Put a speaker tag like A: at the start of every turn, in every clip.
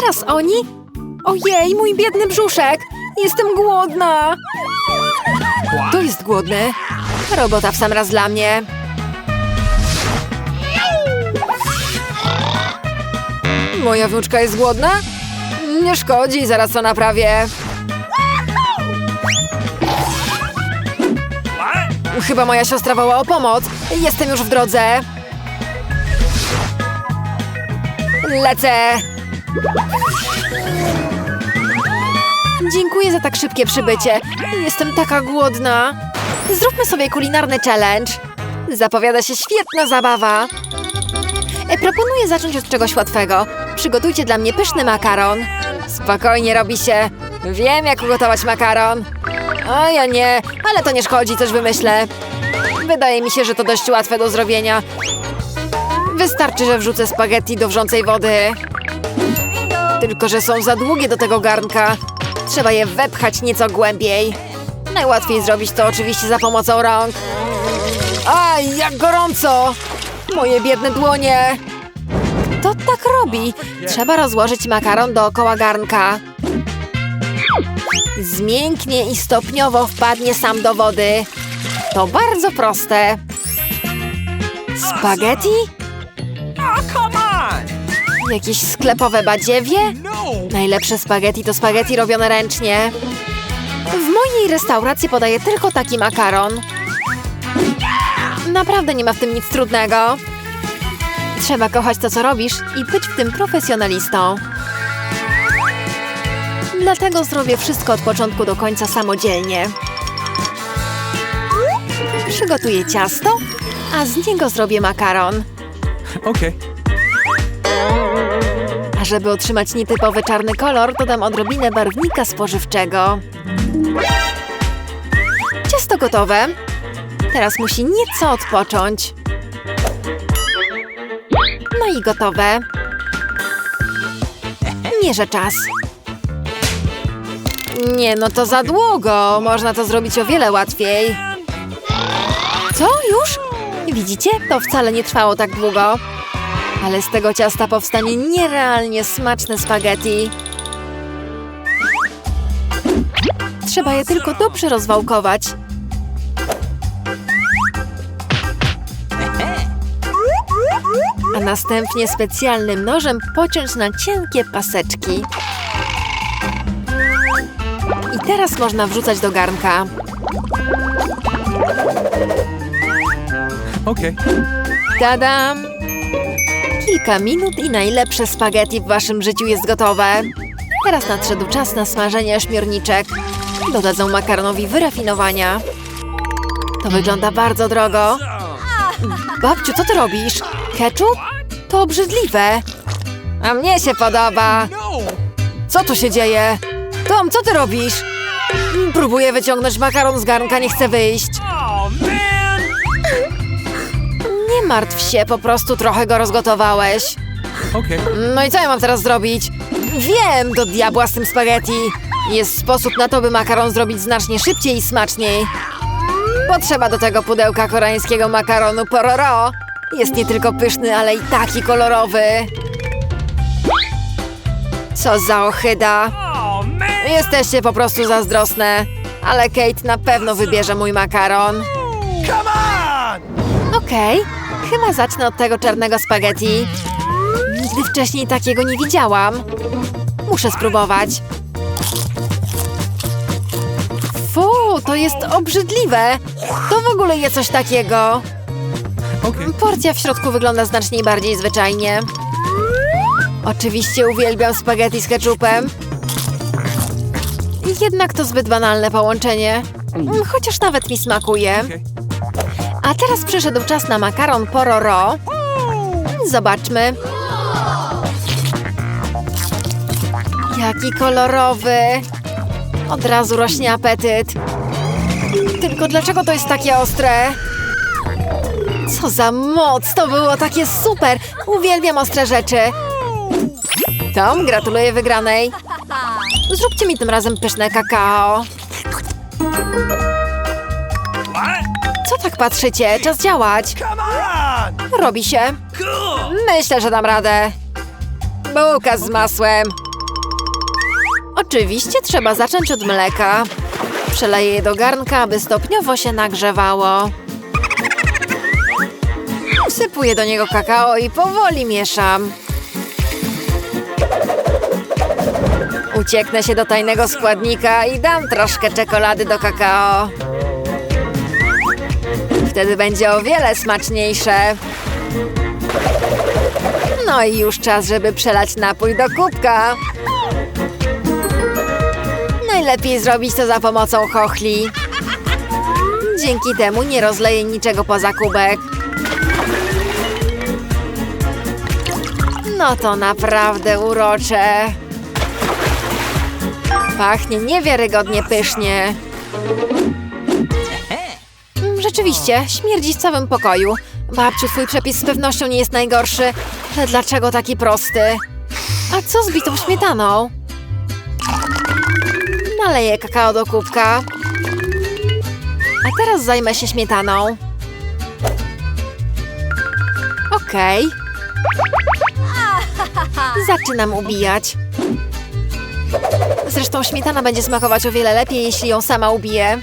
A: teraz oni? Ojej, mój biedny brzuszek! Jestem głodna! To jest głodny. Robota w sam raz dla mnie. Moja wnuczka jest głodna? Nie szkodzi, zaraz to naprawię. Chyba moja siostra woła o pomoc. Jestem już w drodze. Lecę. Dziękuję za tak szybkie przybycie. Jestem taka głodna. Zróbmy sobie kulinarny challenge. Zapowiada się świetna zabawa. E, proponuję zacząć od czegoś łatwego. Przygotujcie dla mnie pyszny makaron. Spokojnie robi się. Wiem, jak ugotować makaron. O ja nie, ale to nie szkodzi, coś wymyślę. Wydaje mi się, że to dość łatwe do zrobienia. Wystarczy, że wrzucę spaghetti do wrzącej wody. Tylko, że są za długie do tego garnka. Trzeba je wepchać nieco głębiej. Najłatwiej zrobić to oczywiście za pomocą rąk. Aj, jak gorąco! Moje biedne dłonie! Kto tak robi? Trzeba rozłożyć makaron dookoła garnka. Zmięknie i stopniowo wpadnie sam do wody. To bardzo proste. Spaghetti? Jakieś sklepowe badziewie? Najlepsze spaghetti to spaghetti robione ręcznie. W mojej restauracji podaję tylko taki makaron. Naprawdę nie ma w tym nic trudnego. Trzeba kochać to, co robisz i być w tym profesjonalistą. Dlatego zrobię wszystko od początku do końca samodzielnie. Przygotuję ciasto, a z niego zrobię makaron.
B: Okay.
A: Żeby otrzymać nietypowy czarny kolor, dodam odrobinę barwnika spożywczego. Ciasto gotowe. Teraz musi nieco odpocząć. No i gotowe. Mierzę czas. Nie, no to za długo. Można to zrobić o wiele łatwiej. Co? Już? Widzicie? To wcale nie trwało tak długo. Ale z tego ciasta powstanie nierealnie smaczne spaghetti. Trzeba je tylko dobrze rozwałkować. A następnie specjalnym nożem pociąć na cienkie paseczki. I teraz można wrzucać do garnka.
B: Okay.
A: Tadam! Kilka minut i najlepsze spaghetti w waszym życiu jest gotowe. Teraz nadszedł czas na smażenie ośmiorniczek. Dodadzą makaronowi wyrafinowania. To wygląda bardzo drogo. Babciu, co ty robisz? Ketchup? To obrzydliwe. A mnie się podoba. Co tu się dzieje? Tom, co ty robisz? Próbuję wyciągnąć makaron z garnka, nie chcę wyjść. Martw się, po prostu trochę go rozgotowałeś.
B: Okay.
A: No i co ja mam teraz zrobić? Wiem, do diabła z tym spaghetti. Jest sposób na to, by makaron zrobić znacznie szybciej i smaczniej. Potrzeba do tego pudełka koreańskiego makaronu pororo. Jest nie tylko pyszny, ale i taki kolorowy. Co za ohyda.
B: Oh!
A: Jesteście po prostu zazdrosne. Ale Kate na pewno wybierze mój makaron.
B: Come on!
A: Chyba zacznę od tego czarnego spaghetti. Nigdy wcześniej takiego nie widziałam. Muszę spróbować. Fu, to jest obrzydliwe. To w ogóle je coś takiego.
B: Okay.
A: Porcja w środku wygląda znacznie bardziej zwyczajnie. Oczywiście uwielbiam spaghetti z ketchupem. Jednak to zbyt banalne połączenie. Mm, Chociaż nawet mi smakuje. A teraz przyszedł czas na makaron pororo. Zobaczmy. Jaki kolorowy. Od razu rośnie apetyt. Tylko dlaczego to jest takie ostre? Co za moc! To było takie super! Uwielbiam ostre rzeczy. Tom, gratuluję wygranej. Zróbcie mi tym razem pyszne kakao. Co tak patrzycie? Czas działać. Robi się. Myślę, że dam radę. Bułka z masłem. Oczywiście trzeba zacząć od mleka. Przeleję je do garnka, aby stopniowo się nagrzewało. Wsypuję do niego kakao i powoli mieszam. Ucieknę się do tajnego składnika i dam troszkę czekolady do kakao. Wtedy będzie o wiele smaczniejsze. No i już czas, żeby przelać napój do kubka. Najlepiej zrobić to za pomocą chochli. Dzięki temu nie rozleję niczego poza kubek. No to naprawdę urocze. Pachnie niewiarygodnie pysznie. Rzeczywiście, śmierdzi w całym pokoju. Babciu, twój przepis z pewnością nie jest najgorszy. Ale dlaczego taki prosty? A co z bitą śmietaną? Naleję kakao do kubka. A teraz zajmę się śmietaną. Okej. Zaczynam ubijać. Zresztą śmietana będzie smakować o wiele lepiej, jeśli ją sama ubiję.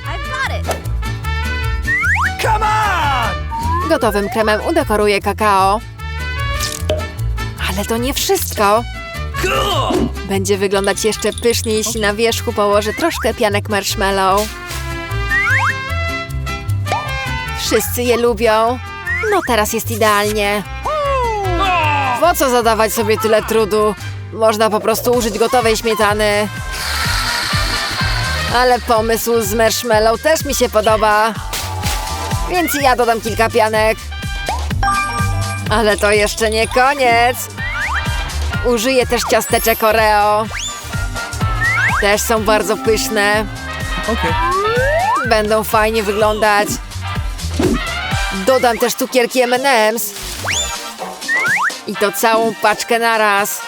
B: Come on!
A: Gotowym kremem udekoruję kakao. Ale to nie wszystko.
B: Cool!
A: Będzie wyglądać jeszcze pyszniej, jeśli na wierzchu położę troszkę pianek marshmallow. Wszyscy je lubią. No teraz jest idealnie. Po co zadawać sobie tyle trudu? Można po prostu użyć gotowej śmietany. Ale pomysł z marshmallow też mi się podoba. Więc ja dodam kilka pianek. Ale to jeszcze nie koniec. Użyję też ciasteczek Oreo. Też są bardzo pyszne.
B: Okay.
A: Będą fajnie wyglądać. Dodam też cukierki M&M's. I to całą paczkę naraz.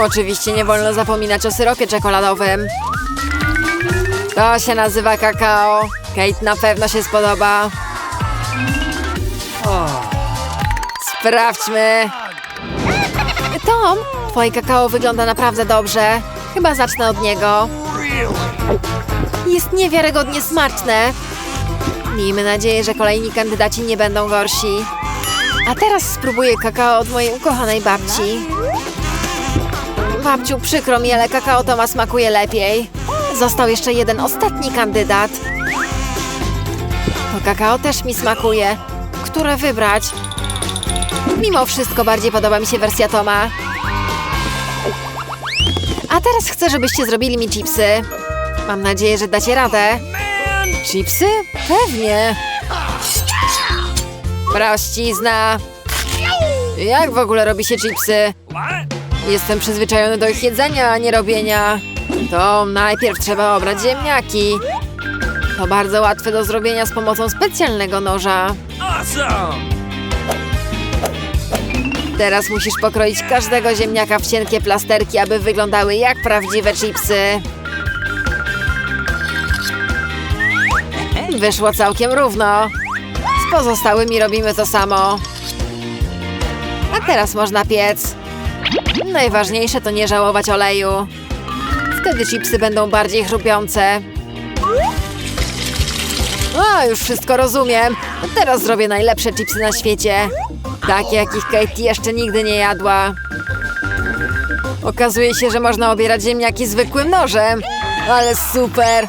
A: Oczywiście nie wolno zapominać o syropie czekoladowym. To się nazywa kakao. Kate na pewno się spodoba. Sprawdźmy. Tom, twoje kakao wygląda naprawdę dobrze. Chyba zacznę od niego. Jest niewiarygodnie smaczne. Miejmy nadzieję, że kolejni kandydaci nie będą gorsi. A teraz spróbuję kakao od mojej ukochanej babci. Babciu, przykro mi, ale kakao Toma smakuje lepiej. Został jeszcze jeden ostatni kandydat. Kakao też mi smakuje. Które wybrać? Mimo wszystko bardziej podoba mi się wersja Toma. A teraz chcę, żebyście zrobili mi chipsy. Mam nadzieję, że dacie radę. Chipsy? Pewnie. Prościzna. Jak w ogóle robi się chipsy? Jestem przyzwyczajony do ich jedzenia, a nie robienia. To najpierw trzeba obrać ziemniaki. To bardzo łatwe do zrobienia z pomocą specjalnego noża. Teraz musisz pokroić każdego ziemniaka w cienkie plasterki, aby wyglądały jak prawdziwe chipsy. Wyszło całkiem równo. Z pozostałymi robimy to samo. A teraz można piec. Najważniejsze to nie żałować oleju. Wtedy chipsy będą bardziej chrupiące. A, już wszystko rozumiem. Teraz zrobię najlepsze chipsy na świecie. Takie, jakich Kate jeszcze nigdy nie jadła. Okazuje się, że można obierać ziemniaki zwykłym nożem. Ale super!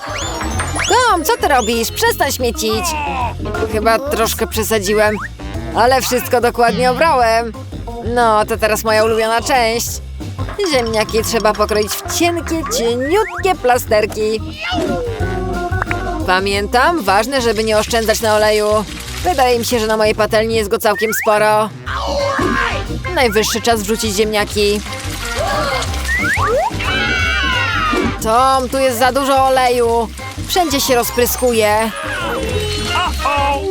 A: Tom, co ty robisz? Przestań śmiecić. Chyba troszkę przesadziłem, ale wszystko dokładnie obrałem. No, to teraz moja ulubiona część. Ziemniaki trzeba pokroić w cienkie, cieniutkie plasterki. Pamiętam, ważne, żeby nie oszczędzać na oleju. Wydaje mi się, że na mojej patelni jest go całkiem sporo. Najwyższy czas wrzucić ziemniaki. Tom, tu jest za dużo oleju. Wszędzie się rozpryskuje.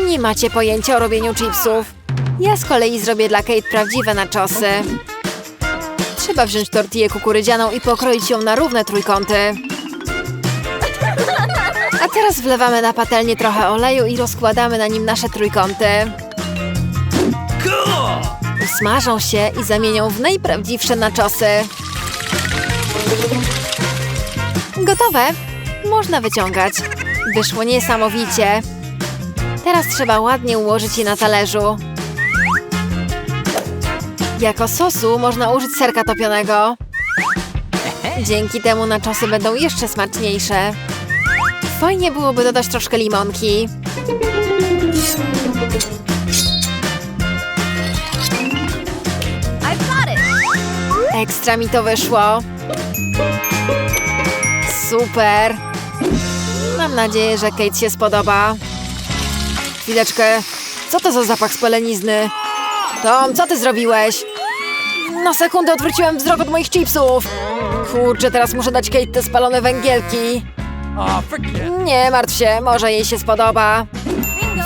A: Nie macie pojęcia o robieniu chipsów. Ja z kolei zrobię dla Kate prawdziwe naczosy. Trzeba wziąć tortillę kukurydzianą i pokroić ją na równe trójkąty. Teraz wlewamy na patelnię trochę oleju i rozkładamy na nim nasze trójkąty. Usmażą się i zamienią w najprawdziwsze naczosy. Gotowe? Można wyciągać. Wyszło niesamowicie. Teraz trzeba ładnie ułożyć je na talerzu. Jako sosu można użyć serka topionego. Dzięki temu naczosy będą jeszcze smaczniejsze. Fajnie byłoby dodać troszkę limonki. Ekstra mi to wyszło. Super. Mam nadzieję, że Kate się spodoba. Chwileczkę. Co to za zapach spalenizny? Tom, co ty zrobiłeś? Na sekundę odwróciłem wzrok od moich chipsów. Kurczę, teraz muszę dać Kate te spalone węgielki. Nie martw się, może jej się spodoba.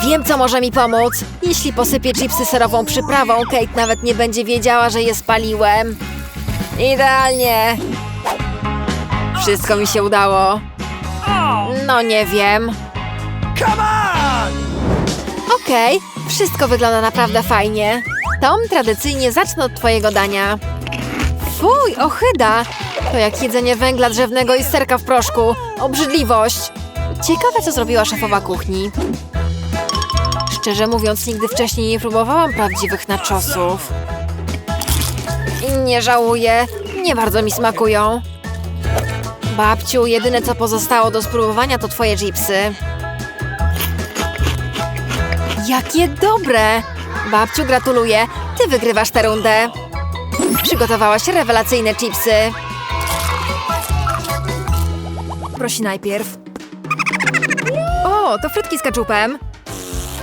A: Wiem, co może mi pomóc. Jeśli posypię chipsy serową przyprawą, Kate nawet nie będzie wiedziała, że je spaliłem. Idealnie. Wszystko mi się udało. No nie wiem. Okej, wszystko wygląda naprawdę fajnie. Tom, tradycyjnie zacznę od twojego dania. Fuj, ochyda! To jak jedzenie węgla drzewnego i serka w proszku. Obrzydliwość! Ciekawe, co zrobiła szefowa kuchni. Szczerze mówiąc, nigdy wcześniej nie próbowałam prawdziwych naczosów. Nie żałuję, nie bardzo mi smakują. Babciu, jedyne co pozostało do spróbowania to twoje chipsy. Jakie dobre! Babciu, gratuluję. Ty wygrywasz tę rundę. Przygotowałaś rewelacyjne chipsy. Prosi najpierw. O, to frytki z keczupem.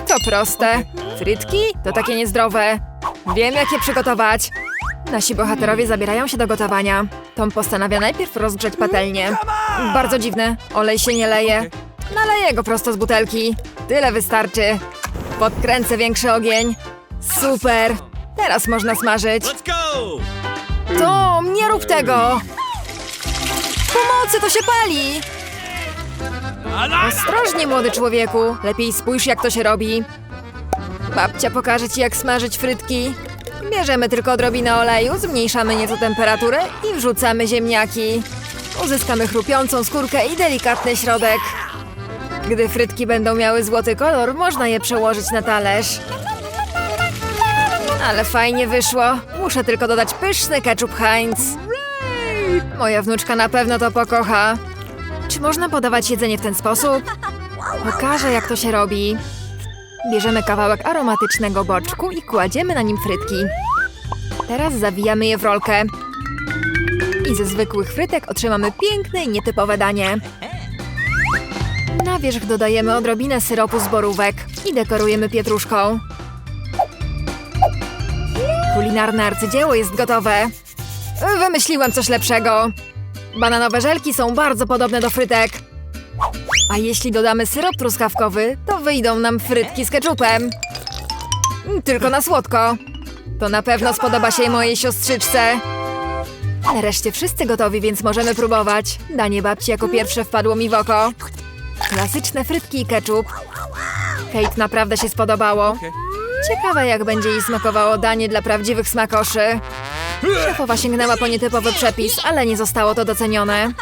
A: To proste. Frytki? To takie niezdrowe. Wiem, jak je przygotować. Nasi bohaterowie zabierają się do gotowania. Tom postanawia najpierw rozgrzać patelnię. Bardzo dziwne. Olej się nie leje. Naleję go prosto z butelki. Tyle wystarczy. Podkręcę większy ogień. Super! Teraz można smażyć. Tom, nie rób tego! Pomocy, to się pali! Ostrożnie, młody człowieku. Lepiej spójrz, jak to się robi. Babcia pokaże ci, jak smażyć frytki. Bierzemy tylko odrobinę oleju, zmniejszamy nieco temperaturę i wrzucamy ziemniaki. Uzyskamy chrupiącą skórkę i delikatny środek. Gdy frytki będą miały złoty kolor, można je przełożyć na talerz. Ale fajnie wyszło. Muszę tylko dodać pyszny ketchup Heinz. Moja wnuczka na pewno to pokocha. Czy można podawać jedzenie w ten sposób? Pokażę, jak to się robi. Bierzemy kawałek aromatycznego boczku i kładziemy na nim frytki. Teraz zawijamy je w rolkę. I ze zwykłych frytek otrzymamy piękne i nietypowe danie. Na wierzch dodajemy odrobinę syropu z borówek i dekorujemy pietruszką. Kulinarne arcydzieło jest gotowe. Wymyśliłem coś lepszego. Bananowe żelki są bardzo podobne do frytek. A jeśli dodamy syrop truskawkowy, to wyjdą nam frytki z keczupem. Tylko na słodko. To na pewno spodoba się mojej siostrzyczce. Nareszcie wszyscy gotowi, więc możemy próbować. Danie babci jako pierwsze wpadło mi w oko. Klasyczne frytki i keczup. Kate naprawdę się spodobało. Ciekawe, jak będzie jej smakowało danie dla prawdziwych smakoszy. Szefowa sięgnęła po nietypowy przepis, ale nie zostało to docenione.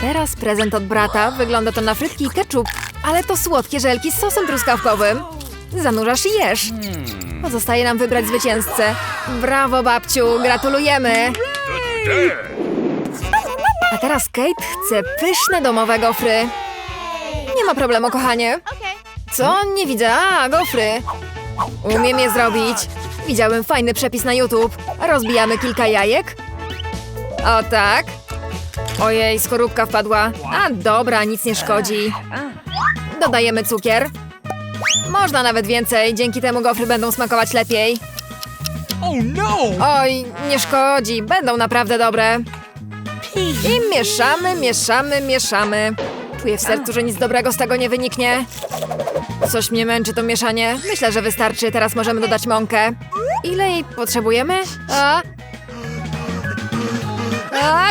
A: Teraz prezent od brata. Wygląda to na frytki i ketchup, ale to słodkie żelki z sosem truskawkowym. Zanurzasz i jesz. Pozostaje nam wybrać zwycięzcę. Brawo, babciu, gratulujemy! A teraz Kate chce pyszne domowe gofry. Nie ma problemu, kochanie. Co? Nie widzę. A, gofry. Umiem je zrobić. Widziałem fajny przepis na YouTube. Rozbijamy kilka jajek. O tak. Ojej, skorupka wpadła. A dobra, nic nie szkodzi. Dodajemy cukier. Można nawet więcej, dzięki temu gofry będą smakować lepiej.
B: Oh no!
A: Oj, nie szkodzi, będą naprawdę dobre. I mieszamy, mieszamy, mieszamy. Czuję w sercu, że nic dobrego z tego nie wyniknie. Coś mnie męczy to mieszanie. Myślę, że wystarczy. Teraz możemy dodać mąkę. Ile jej potrzebujemy? A? A!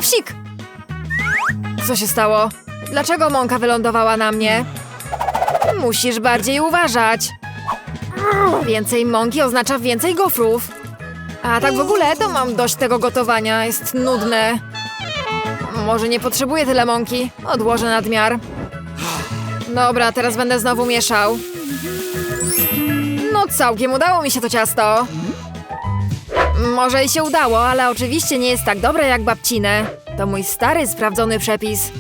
A: Co się stało? Dlaczego mąka wylądowała na mnie? Musisz bardziej uważać. Więcej mąki oznacza więcej gofrów. A tak w ogóle to mam dość tego gotowania, jest nudne. Może nie potrzebuję tyle mąki. Odłożę nadmiar. Dobra, teraz będę znowu mieszał. No całkiem udało mi się to ciasto. Może i się udało, ale oczywiście nie jest tak dobre jak babcine. To mój stary, sprawdzony przepis.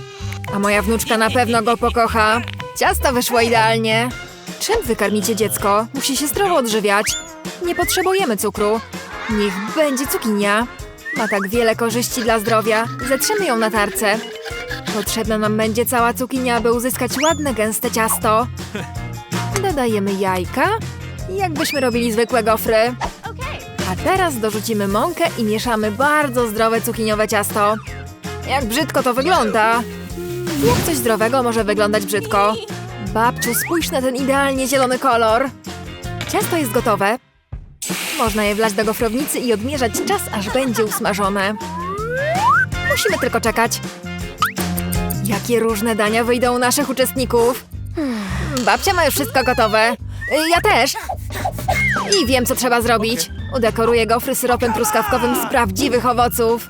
A: A moja wnuczka na pewno go pokocha. Ciasto wyszło idealnie. Czym wykarmicie dziecko? Musi się zdrowo odżywiać. Nie potrzebujemy cukru. Niech będzie cukinia. Ma tak wiele korzyści dla zdrowia. Zetrzemy ją na tarce. Potrzebna nam będzie cała cukinia, aby uzyskać ładne, gęste ciasto. Dodajemy jajka, jakbyśmy robili zwykłe gofry. A teraz dorzucimy mąkę i mieszamy bardzo zdrowe cukiniowe ciasto. Jak brzydko to wygląda. Jak coś zdrowego może wyglądać brzydko? Babciu, spójrz na ten idealnie zielony kolor. Ciasto jest gotowe. Można je wlać do gofrownicy i odmierzać czas, aż będzie usmażone. Musimy tylko czekać. Jakie różne dania wyjdą u naszych uczestników. Hmm, Babcia ma już wszystko gotowe. Ja też. I wiem, co trzeba zrobić. Udekoruję gofry syropem truskawkowym z prawdziwych owoców.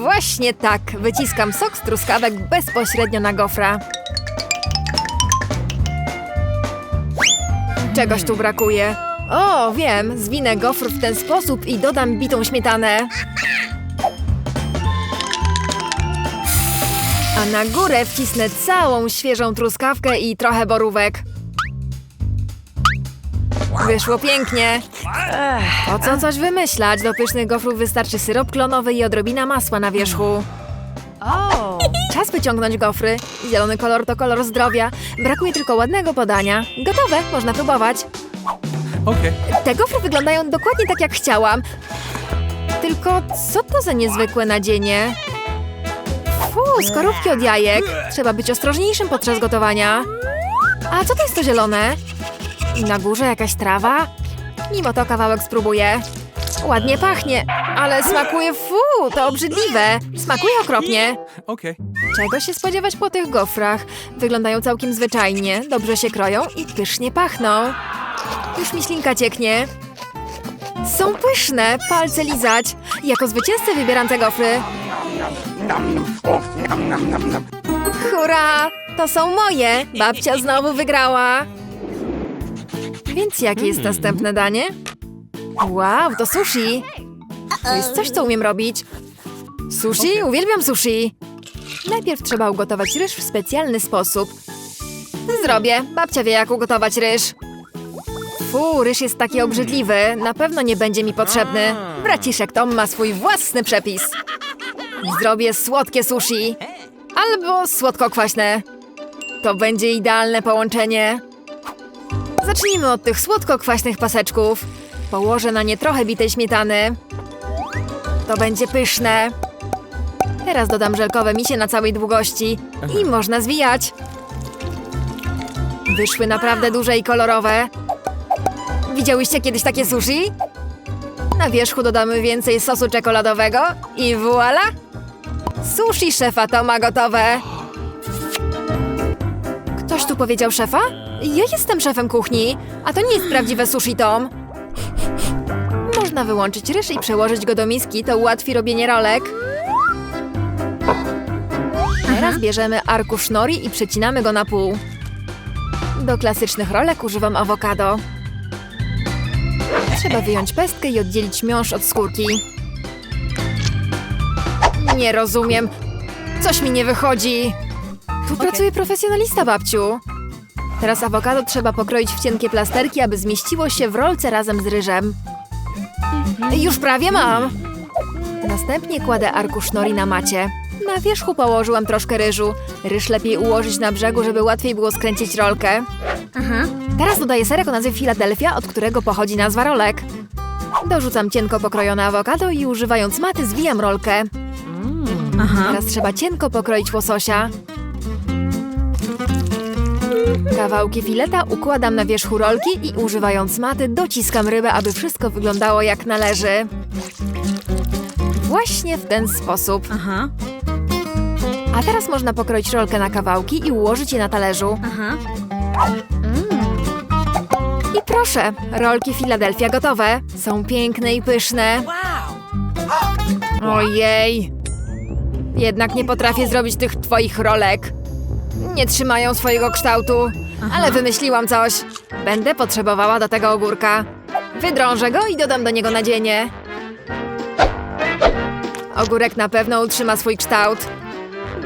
A: Właśnie tak. Wyciskam sok z truskawek bezpośrednio na gofra. Czegoś tu brakuje. O, wiem. Zwinę gofr w ten sposób i dodam bitą śmietanę. A na górę wcisnę całą świeżą truskawkę i trochę borówek. Wyszło pięknie. Po co coś wymyślać? Do pysznych gofrów wystarczy syrop klonowy i odrobina masła na wierzchu. Czas wyciągnąć gofry. Zielony kolor to kolor zdrowia. Brakuje tylko ładnego podania. Gotowe, można próbować.
B: Okay.
A: Te gofry wyglądają dokładnie tak, jak chciałam. Tylko co to za niezwykłe nadzienie? Fu, skorupki od jajek. Trzeba być ostrożniejszym podczas gotowania. A co to jest to zielone? I na górze jakaś trawa? Mimo to kawałek spróbuję. Ładnie pachnie, ale smakuje fu, to obrzydliwe. Smakuje okropnie. Czego się spodziewać po tych gofrach? Wyglądają całkiem zwyczajnie, dobrze się kroją i pysznie pachną. Już mi ślinka cieknie. Są pyszne, palce lizać. Jako zwycięzcę wybieram te gofry. Hurra! To są moje! Babcia znowu wygrała! Więc jakie jest następne danie? Wow, to sushi! To jest coś, co umiem robić. Sushi? Uwielbiam sushi! Najpierw trzeba ugotować ryż w specjalny sposób. Zrobię. Babcia wie, jak ugotować ryż. Fu, ryż jest taki obrzydliwy. Na pewno nie będzie mi potrzebny. Braciszek Tom ma swój własny przepis. Zrobię słodkie sushi. Albo słodko-kwaśne. To będzie idealne połączenie. Zacznijmy od tych słodko-kwaśnych paseczków. Położę na nie trochę bitej śmietany. To będzie pyszne. Teraz dodam żelkowe misie na całej długości i można zwijać. Wyszły naprawdę duże i kolorowe. Widziałyście kiedyś takie sushi? Na wierzchu dodamy więcej sosu czekoladowego i voila! Sushi szefa Toma gotowe. Ktoś tu powiedział szefa? Ja jestem szefem kuchni, a to nie jest prawdziwe sushi Tom. Można wyłączyć ryż i przełożyć go do miski, to ułatwi robienie rolek. Teraz bierzemy arkusz nori i przecinamy go na pół. Do klasycznych rolek używam awokado. Trzeba wyjąć pestkę i oddzielić miąższ od skórki. Nie rozumiem. Coś mi nie wychodzi. Tu pracuje profesjonalista, babciu. Teraz awokado trzeba pokroić w cienkie plasterki, aby zmieściło się w rolce razem z ryżem. Już prawie mam. Następnie kładę arkusz nori na macie. Na wierzchu położyłam troszkę ryżu. Ryż lepiej ułożyć na brzegu, żeby łatwiej było skręcić rolkę. Teraz dodaję serek o nazwie Philadelphia, od którego pochodzi nazwa rolek. Dorzucam cienko pokrojone awokado i używając maty zwijam rolkę. Teraz trzeba cienko pokroić łososia. Kawałki fileta układam na wierzchu rolki i używając maty dociskam rybę, aby wszystko wyglądało jak należy. Właśnie w ten sposób.
C: Aha,
A: A teraz można pokroić rolkę na kawałki i ułożyć je na talerzu.
C: aha.
A: I proszę, rolki Philadelphia gotowe. Są piękne i pyszne. Ojej. Jednak nie potrafię zrobić tych twoich rolek. Nie trzymają swojego kształtu, ale wymyśliłam coś. Będę potrzebowała do tego ogórka. Wydrążę go i dodam do niego nadzienie. Ogórek na pewno utrzyma swój kształt.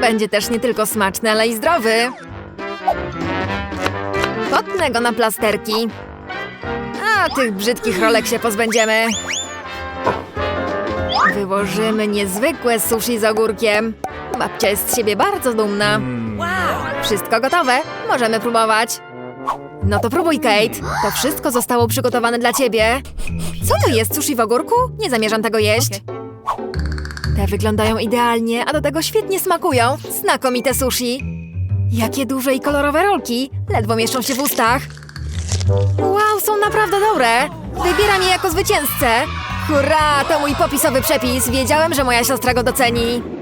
A: Będzie też nie tylko smaczny, ale i zdrowy. Potnę go na plasterki. A tych brzydkich rolek się pozbędziemy. Wyłożymy niezwykłe sushi z ogórkiem. Babcia jest z siebie bardzo dumna. Wszystko gotowe, możemy próbować. No to próbuj, Kate. To wszystko zostało przygotowane dla ciebie. Co to jest, sushi w ogórku? Nie zamierzam tego jeść. Te wyglądają idealnie, a do tego świetnie smakują. Znakomite sushi. Jakie duże i kolorowe rolki. Ledwo mieszczą się w ustach. Wow, są naprawdę dobre. Wybieram je jako zwycięzcę. Hurra, to mój popisowy przepis. Wiedziałem, że moja siostra go doceni.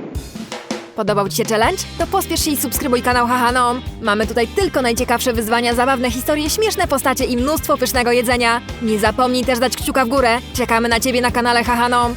A: Podobał Ci się challenge? To pospiesz się i subskrybuj kanał Hahanom. Mamy tutaj tylko najciekawsze wyzwania, zabawne historie, śmieszne postacie i mnóstwo pysznego jedzenia. Nie zapomnij też dać kciuka w górę. Czekamy na Ciebie na kanale Hahanom.